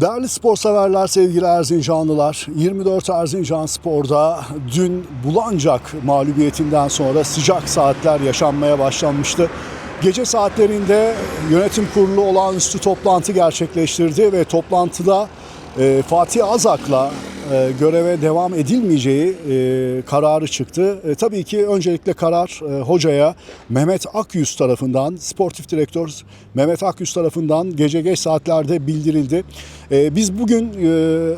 Değerli spor severler, sevgili Erzincanlılar, 24 Erzincan Spor'da dün Bulancak mağlubiyetinden sonra sıcak saatler yaşanmaya başlanmıştı. Gece saatlerinde yönetim kurulu olağanüstü toplantı gerçekleştirdi ve toplantıda e, Fatih Azak'la e, göreve devam edilmeyeceği e, kararı çıktı. E, tabii ki öncelikle karar e, hocaya Mehmet Akyüz tarafından, sportif direktör Mehmet Akyüz tarafından gece geç saatlerde bildirildi. E, biz bugün e,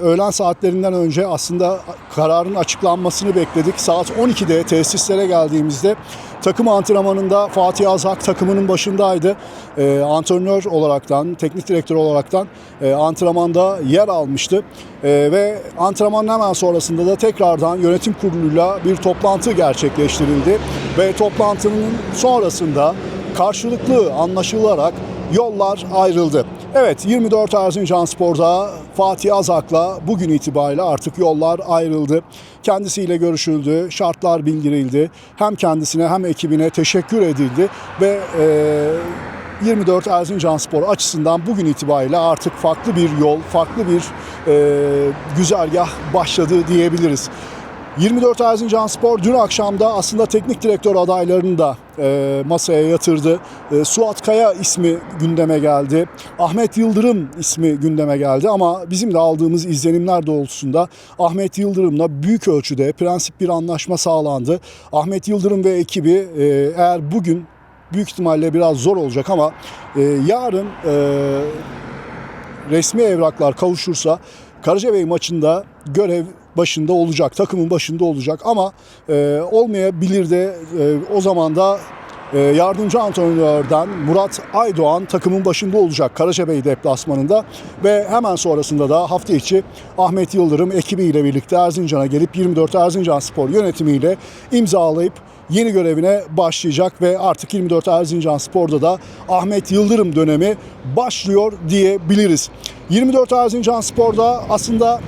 öğlen saatlerinden önce aslında kararın açıklanmasını bekledik. Saat 12'de tesislere geldiğimizde takım antrenmanında Fatih Azak takımının başındaydı. E, antrenör olaraktan, teknik direktör olaraktan e, antrenmanda yer almıştı. E, ve antrenmanın hemen sonrasında da tekrardan yönetim kuruluyla bir toplantı gerçekleştirildi. Ve toplantının sonrasında karşılıklı anlaşılarak yollar ayrıldı. Evet 24 Erzincan Spor'da Fatih Azak'la bugün itibariyle artık yollar ayrıldı. Kendisiyle görüşüldü, şartlar bildirildi. Hem kendisine hem ekibine teşekkür edildi ve e, 24 Erzincan Spor açısından bugün itibariyle artık farklı bir yol, farklı bir e, güzergah başladı diyebiliriz. 24 Erzincan Spor dün akşamda aslında teknik direktör adaylarını da e, masaya yatırdı. E, Suat Kaya ismi gündeme geldi. Ahmet Yıldırım ismi gündeme geldi ama bizim de aldığımız izlenimler doğrultusunda Ahmet Yıldırım'la büyük ölçüde prensip bir anlaşma sağlandı. Ahmet Yıldırım ve ekibi e, eğer bugün büyük ihtimalle biraz zor olacak ama e, yarın e, resmi evraklar kavuşursa Karacabey maçında görev başında olacak, takımın başında olacak. Ama e, olmayabilir de e, o zaman da e, yardımcı antrenörlerden Murat Aydoğan takımın başında olacak Karacabey deplasmanında. Ve hemen sonrasında da hafta içi Ahmet Yıldırım ekibiyle birlikte Erzincan'a gelip 24 Erzincan Spor yönetimiyle imzalayıp yeni görevine başlayacak. Ve artık 24 Erzincan Spor'da da Ahmet Yıldırım dönemi başlıyor diyebiliriz. 24 Erzincan Spor'da aslında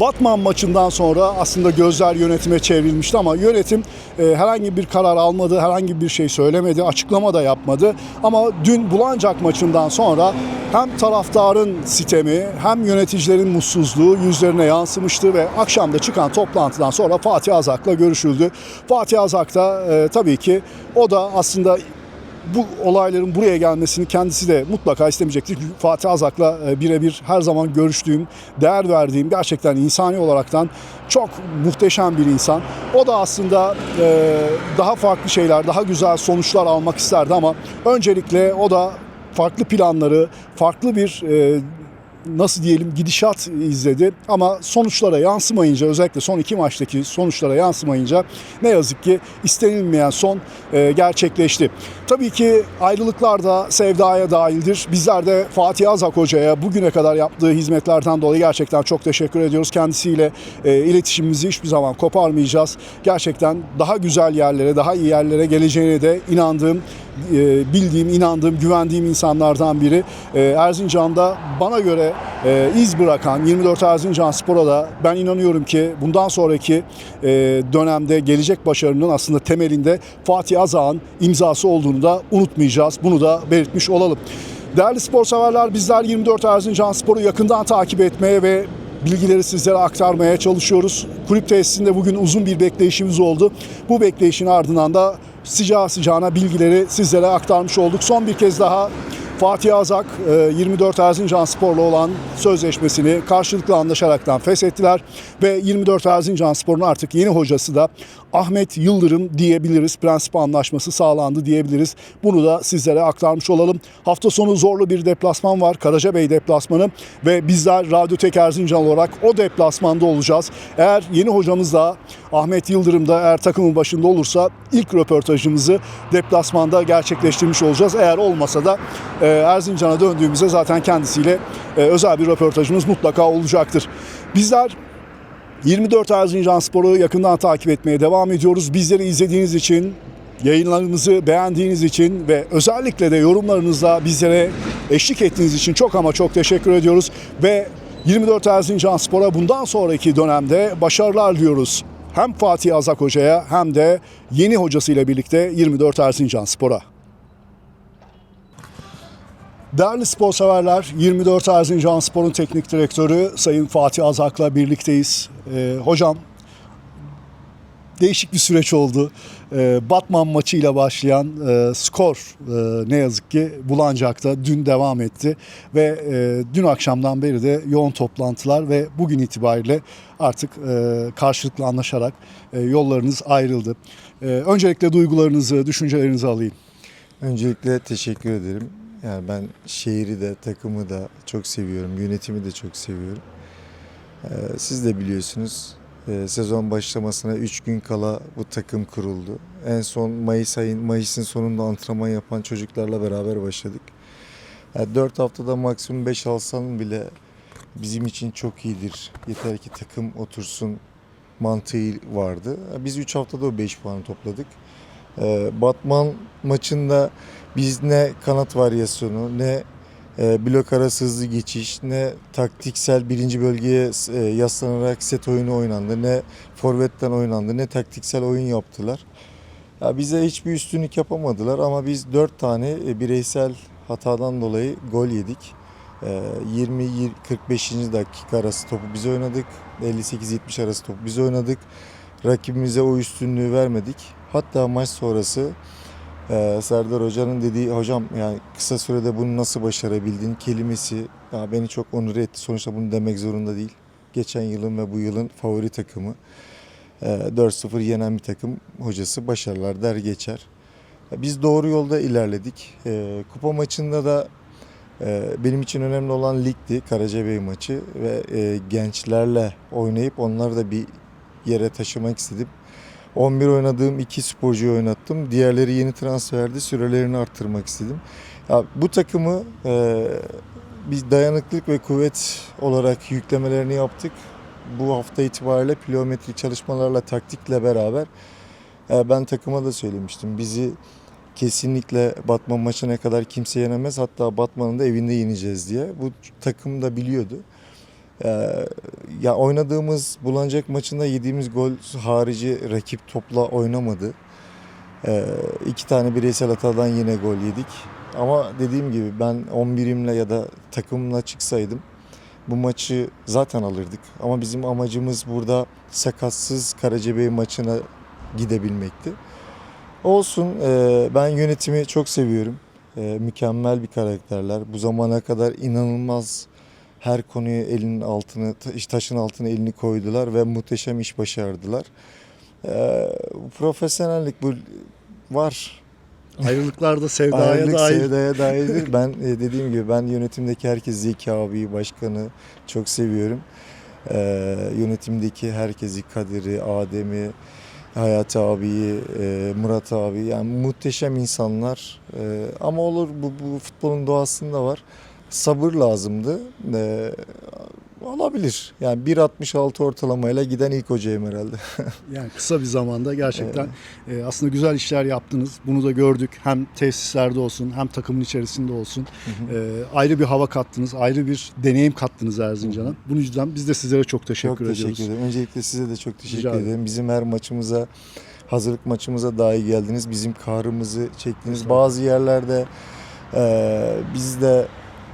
Batman maçından sonra aslında gözler yönetime çevrilmişti ama yönetim e, herhangi bir karar almadı, herhangi bir şey söylemedi, açıklama da yapmadı. Ama dün Bulancak maçından sonra hem taraftarın sitemi hem yöneticilerin mutsuzluğu yüzlerine yansımıştı ve akşamda çıkan toplantıdan sonra Fatih Azak'la görüşüldü. Fatih Azak da e, tabii ki o da aslında bu olayların buraya gelmesini kendisi de mutlaka istemeyecektir. Fatih Azak'la e, birebir her zaman görüştüğüm, değer verdiğim gerçekten insani olaraktan çok muhteşem bir insan. O da aslında e, daha farklı şeyler, daha güzel sonuçlar almak isterdi ama öncelikle o da farklı planları, farklı bir e, nasıl diyelim gidişat izledi ama sonuçlara yansımayınca özellikle son iki maçtaki sonuçlara yansımayınca ne yazık ki istenilmeyen son e, gerçekleşti. Tabii ki ayrılıklar da sevdaya dahildir. Bizler de Fatih Azak Hoca'ya bugüne kadar yaptığı hizmetlerden dolayı gerçekten çok teşekkür ediyoruz. Kendisiyle e, iletişimimizi hiçbir zaman koparmayacağız. Gerçekten daha güzel yerlere, daha iyi yerlere geleceğine de inandığım e, bildiğim, inandığım, güvendiğim insanlardan biri. E, Erzincan'da bana göre e, iz bırakan 24 Erzincan Spor'a da ben inanıyorum ki bundan sonraki e, dönemde gelecek başarının aslında temelinde Fatih Azağ'ın imzası olduğunu da unutmayacağız. Bunu da belirtmiş olalım. Değerli spor severler bizler 24 Erzincan Spor'u yakından takip etmeye ve bilgileri sizlere aktarmaya çalışıyoruz. Kulüp tesisinde bugün uzun bir bekleyişimiz oldu. Bu bekleyişin ardından da sıcağı sıcağına bilgileri sizlere aktarmış olduk. Son bir kez daha Fatih Azak 24 Erzincan Spor'la olan sözleşmesini karşılıklı anlaşaraktan feshettiler ve 24 Erzincan Spor'un artık yeni hocası da Ahmet Yıldırım diyebiliriz. Prensip anlaşması sağlandı diyebiliriz. Bunu da sizlere aktarmış olalım. Hafta sonu zorlu bir deplasman var. Karacabey deplasmanı ve bizler Radyo Tek Erzincan olarak o deplasmanda olacağız. Eğer yeni hocamız da Ahmet Yıldırım da eğer takımın başında olursa ilk röportajımızı deplasmanda gerçekleştirmiş olacağız. Eğer olmasa da e, Erzincan'a döndüğümüzde zaten kendisiyle e, özel bir röportajımız mutlaka olacaktır. Bizler 24 Erzincan Spor'u yakından takip etmeye devam ediyoruz. Bizleri izlediğiniz için, yayınlarımızı beğendiğiniz için ve özellikle de yorumlarınızla bizlere eşlik ettiğiniz için çok ama çok teşekkür ediyoruz. Ve 24 Erzincan Spor'a bundan sonraki dönemde başarılar diliyoruz. Hem Fatih Azak Hoca'ya hem de yeni hocasıyla birlikte 24 Erzincan Spor'a. Değerli spor severler, 24 Erzincan Spor'un teknik direktörü Sayın Fatih Azak'la birlikteyiz. Ee, hocam, değişik bir süreç oldu. Ee, Batman maçıyla başlayan e, skor e, ne yazık ki Bulancak'ta dün devam etti. Ve e, dün akşamdan beri de yoğun toplantılar ve bugün itibariyle artık e, karşılıklı anlaşarak e, yollarınız ayrıldı. E, öncelikle duygularınızı, düşüncelerinizi alayım. Öncelikle teşekkür ederim. Yani ben şehri de takımı da çok seviyorum. Yönetimi de çok seviyorum. Ee, siz de biliyorsunuz e, sezon başlamasına 3 gün kala bu takım kuruldu. En son Mayıs ayın Mayıs'ın sonunda antrenman yapan çocuklarla beraber başladık. Yani 4 haftada maksimum 5 alsan bile bizim için çok iyidir. Yeter ki takım otursun mantığı vardı. Biz 3 haftada o 5 puanı topladık. Ee, Batman maçında biz ne kanat varyasyonu ne e, blok arası hızlı geçiş ne taktiksel birinci bölgeye e, yaslanarak set oyunu oynandı ne forvetten oynandı ne taktiksel oyun yaptılar. Ya bize hiçbir üstünlük yapamadılar ama biz 4 tane e, bireysel hatadan dolayı gol yedik. E, 20-45. dakika arası topu biz oynadık. 58-70 arası topu biz oynadık. Rakibimize o üstünlüğü vermedik. Hatta maç sonrası e, Serdar Hoca'nın dediği hocam yani kısa sürede bunu nasıl başarabildin kelimesi ya beni çok onur etti. Sonuçta bunu demek zorunda değil. Geçen yılın ve bu yılın favori takımı. E, 4-0 yenen bir takım hocası başarılar der geçer. Biz doğru yolda ilerledik. E, kupa maçında da e, benim için önemli olan ligdi Karacabey maçı ve e, gençlerle oynayıp onları da bir yere taşımak istedim. 11 oynadığım iki sporcuyu oynattım. Diğerleri yeni transferdi. Sürelerini arttırmak istedim. Ya, bu takımı e, biz dayanıklık ve kuvvet olarak yüklemelerini yaptık. Bu hafta itibariyle pliometrik çalışmalarla taktikle beraber e, ben takıma da söylemiştim. Bizi kesinlikle Batman maçına kadar kimse yenemez. Hatta Batman'ın da evinde yeneceğiz diye. Bu takım da biliyordu. Ee, ya oynadığımız Bulancak maçında yediğimiz gol harici rakip topla oynamadı. Ee, iki tane bireysel hatadan yine gol yedik. Ama dediğim gibi ben 11'imle ya da takımla çıksaydım bu maçı zaten alırdık. Ama bizim amacımız burada sakatsız Karacabey maçına gidebilmekti. Olsun e, ben yönetimi çok seviyorum. E, mükemmel bir karakterler. Bu zamana kadar inanılmaz her konuyu elinin altını, taş- taşın altına elini koydular ve muhteşem iş başardılar. E, profesyonellik bu var. Ayrılıklarda sevdaya Ayrılık dair. sevdaya dairdir. Ben e, dediğim gibi ben yönetimdeki herkes Zeki abi, başkanı çok seviyorum. E, yönetimdeki herkesi, Kadir'i, Adem'i, Hayati abiyi, e, Murat abi yani muhteşem insanlar. E, ama olur bu, bu futbolun doğasında var. Sabır lazımdı. E, olabilir. Yani 1.66 ortalamayla giden ilk hocayım herhalde. Yani kısa bir zamanda gerçekten e, aslında güzel işler yaptınız. Bunu da gördük. Hem tesislerde olsun hem takımın içerisinde olsun. E, ayrı bir hava kattınız. Ayrı bir deneyim kattınız Erzincan'a. Bunun yüzden biz de sizlere çok teşekkür çok ediyoruz. teşekkür ederim. Öncelikle size de çok teşekkür Rica ederim. Bizim her maçımıza, hazırlık maçımıza dahi geldiniz. Bizim kahrımızı çektiniz. Bazı yerlerde e, biz de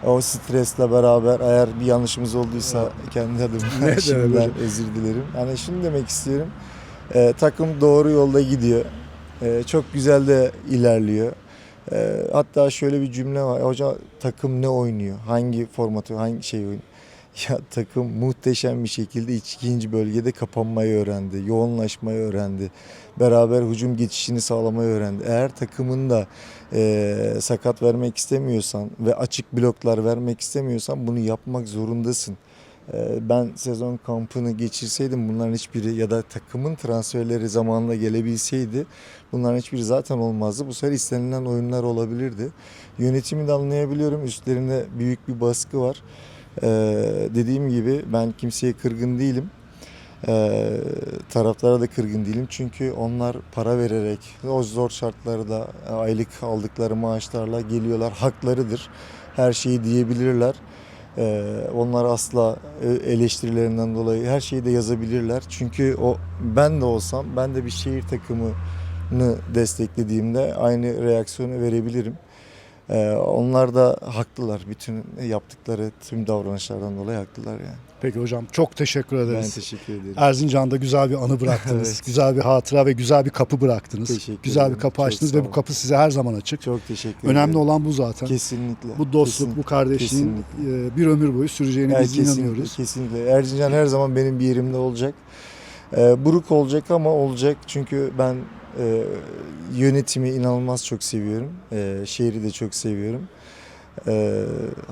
o stresle beraber eğer bir yanlışımız olduysa kendi Ne adıma demek şimdiden özür dilerim. Yani şunu demek istiyorum. E, takım doğru yolda gidiyor. E, çok güzel de ilerliyor. E, hatta şöyle bir cümle var. Hoca takım ne oynuyor? Hangi formatı, hangi şey oynuyor? Ya takım muhteşem bir şekilde ikinci bölgede kapanmayı öğrendi. Yoğunlaşmayı öğrendi. Beraber hücum geçişini sağlamayı öğrendi. Eğer takımın da e, sakat vermek istemiyorsan ve açık bloklar vermek istemiyorsan bunu yapmak zorundasın. E, ben sezon kampını geçirseydim bunların hiçbiri ya da takımın transferleri zamanında gelebilseydi bunların hiçbiri zaten olmazdı. Bu sefer istenilen oyunlar olabilirdi. Yönetimi de anlayabiliyorum. Üstlerinde büyük bir baskı var. Ee, dediğim gibi ben kimseye kırgın değilim. Ee, taraflara da kırgın değilim. Çünkü onlar para vererek o zor şartlarda aylık aldıkları maaşlarla geliyorlar. Haklarıdır. Her şeyi diyebilirler. Ee, onlar asla e, eleştirilerinden dolayı her şeyi de yazabilirler. Çünkü o ben de olsam ben de bir şehir takımını desteklediğimde aynı reaksiyonu verebilirim. Ee, onlar da haklılar. Bütün yaptıkları tüm davranışlardan dolayı haklılar yani. Peki hocam çok teşekkür Ben ederiz. teşekkür ederim. Erzincan'da güzel bir anı bıraktınız. Evet. Güzel bir hatıra ve güzel bir kapı bıraktınız. Teşekkür güzel ederim. bir kapı Çok açtınız ve bu kapı size her zaman açık. Çok teşekkür ederim. Önemli olan bu zaten. Kesinlikle. Bu dostluk, kesinlikle. bu kardeşliğin kesinlikle. e, bir ömür boyu süreceğine Yani biz kesinlikle, inanıyoruz. Kesinlikle. Erzincan her zaman benim bir yerimde olacak. Ee, buruk olacak ama olacak çünkü ben e, yönetimi inanılmaz çok seviyorum. E, şehri de çok seviyorum. E,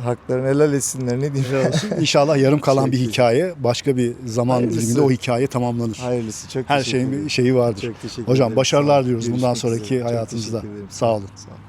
haklarını helal etsinler ne diyeyim. İnşallah yarım kalan bir hikaye başka bir zaman Hayırlısı. diliminde o hikaye tamamlanır. Hayırlısı çok Her şeyin bir şeyi vardır. Çok Hocam ederim. başarılar diliyoruz bundan sonraki üzere. Hayatınızda. Sağ olun. Sağ olun.